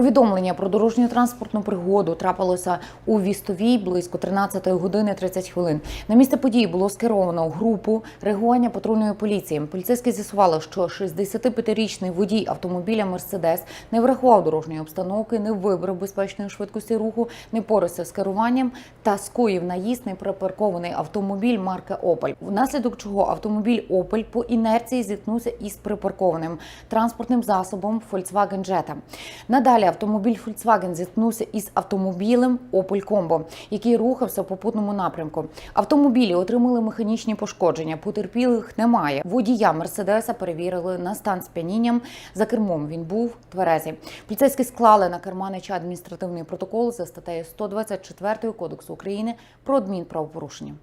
Повідомлення про дорожню транспортну пригоду трапилося у Вістовій близько 13 години 30 хвилин. На місце події було скеровано групу реагування патрульної поліції. Поліцейські з'ясували, що 65-річний водій автомобіля Мерседес не врахував дорожньої обстановки, не вибрав безпечної швидкості руху, не порився з керуванням та скоїв наїзд на припаркований автомобіль марки Опель. Внаслідок чого автомобіль Опель по інерції зіткнувся із припаркованим транспортним засобом Volkswagen Jetta. Надалі автомобіль Volkswagen зіткнувся із автомобілем Opel Combo, який рухався в попутному напрямку. Автомобілі отримали механічні пошкодження. Потерпілих немає. Водія Мерседеса перевірили на стан сп'янінням. За кермом він був тверезий. Поліцейські склали на керманича адміністративний протокол за статтею 124 Кодексу України про адмінправопорушення.